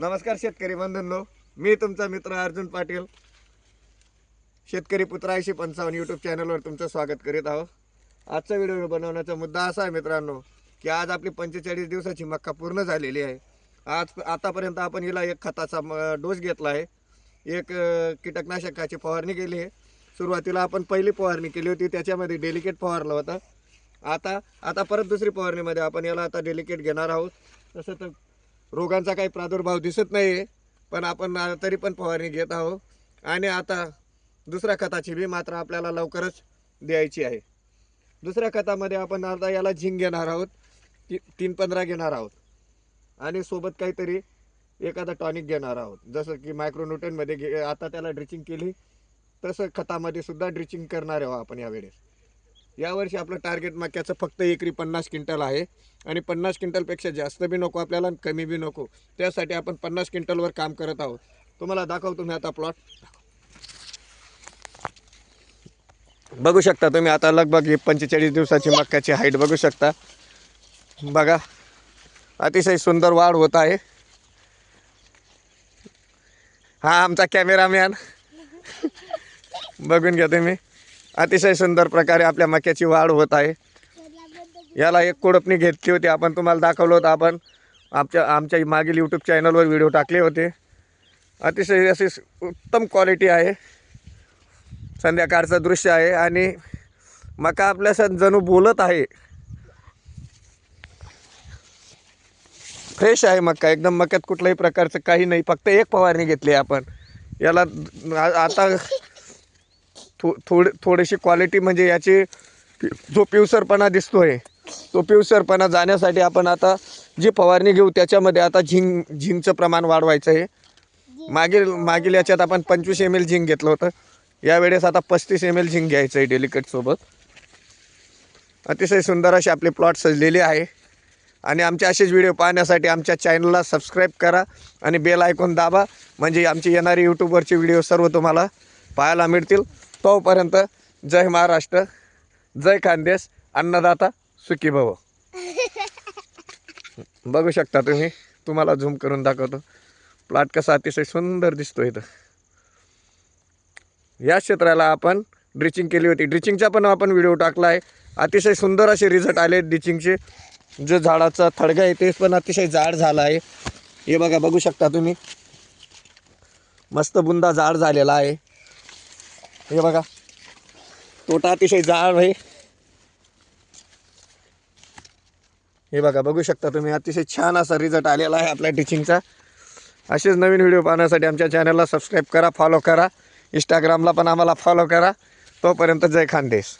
नमस्कार शेतकरी बंधूंनो. मी तुमचा मित्र अर्जुन पाटील. शेतकरी पुत्र ऐंशी पंचावन्न यूट्यूब चॅनलवर तुमचं स्वागत करीत आहोत. आजचा व्हिडिओ बनवण्याचा मुद्दा असा आहे मित्रांनो की आज आपली पंचेचाळीस दिवसाची मक्का पूर्ण झालेली आहे. आज आतापर्यंत आपण हिला एक खताचा म- डोस घेतला आहे. एक कीटकनाशकाची फवारणी केली आहे. सुरुवातीला आपण पहिली फवारणी केली होती त्याच्यामध्ये डेलिकेट फवारलं होतं. आता आता परत दुसरी फवारणीमध्ये आपण याला आता डेलिकेट घेणार आहोत. तसं तर रोगांचा काही प्रादुर्भाव दिसत नाही आहे पण आपण तरी पण फवारणी घेत आहोत. आणि आता दुसऱ्या खताची बी मात्रा आपल्याला लवकरच द्यायची आहे. दुसऱ्या खतामध्ये आपण आता याला झिंक घेणार आहोत ती तीन पंधरा घेणार आहोत. आणि सोबत काहीतरी एखादा टॉनिक घेणार आहोत. जसं की मायक्रोन्युटनमध्ये घे आता त्याला ड्रिचिंग केली तसं खतामध्ये सुद्धा ड्रिचिंग करणार आहोत आपण यावेळेस. यावर्षी आपलं टार्गेट मक्याचं फक्त एकरी पन्नास क्विंटल आहे. आणि पन्नास क्विंटलपेक्षा जास्त बी नको आपल्याला आणि कमी बी नको. त्यासाठी आपण पन्नास क्विंटलवर काम करत आहोत. तुम्हाला दाखवतो मी आता प्लॉट बघू शकता तुम्ही आता लगभग ही पंचेचाळीस दिवसाची मक्याची हाईट बघू शकता. बघा अतिशय सुंदर वाढ होत आहे. हा आमचा कॅमेरामॅन बघून घ्या तुम्ही. अतिशय सुंदर प्रकारे आपल्या मक्याची वाढ होत आहे. याला एक कोडपणी घेतली होती. आपण तुम्हाला दाखवलं होतं. आपण आमच्या आमच्या मागील यूट्यूब चॅनलवर व्हिडिओ टाकले होते. अतिशय अशी उत्तम क्वालिटी आहे. संध्याकाळचं दृश्य आहे आणि मका आपल्या जणू बोलत आहे. फ्रेश आहे मक्का एकदम मक्यात कुठल्याही प्रकारचं काही नाही. फक्त एक फवारणी घेतली आपण. याला आता थो थोड थोडीशी क्वालिटी म्हणजे याची जो पिवसरपणा दिसतोय तो पिवसरपणा जाण्यासाठी आपण आता जी फवारणी घेऊ त्याच्यामध्ये आता झिंग झिंगचं प्रमाण वाढवायचं आहे. मागील मागील याच्यात आपण पंचवीस एम एल झिंग घेतलं होतं. यावेळेस आता पस्तीस एम एल झिंग घ्यायचं आहे डेलिकेटसोबत अतिशय सुंदर असे आपले प्लॉट सजलेले आहे. आणि आमचे असेच व्हिडिओ पाहण्यासाठी आमच्या चॅनलला सबस्क्राईब करा आणि बेल आयकॉन दाबा. म्हणजे आमची येणारी यूट्यूबवरचे व्हिडिओ सर्व तुम्हाला पाहायला मिळतील. तोपर्यंत जय महाराष्ट्र जय खानदेश अन्नदाता सुखी भव. बघू शकता तुम्ही तुम्हाला झूम करून दाखवतो. प्लॉट कसा अतिशय सुंदर दिसतो इथं. या क्षेत्राला आपण ड्रिचिंग केली होती. ड्रिचिंगचा पण आपण व्हिडिओ टाकला आहे अतिशय सुंदर असे रिझल्ट आले ड्रिचिंगचे जे झाडाचा थडगा आहे ते पण अतिशय जाड झाला आहे. हे बघा बघू शकता तुम्ही. मस्त बुंदा जाड झालेला आहे. हे बघा. तोटा अतिशय जाळ आहे. हे बघा बघू शकता तुम्ही अतिशय छान असा रिझल्ट आलेला आहे आपल्या टीचिंगचा असेच नवीन व्हिडिओ पाहण्यासाठी आमच्या चॅनलला सबस्क्राईब करा फॉलो करा. इंस्टाग्रामला पण आम्हाला फॉलो करा. तोपर्यंत जय खानदेश.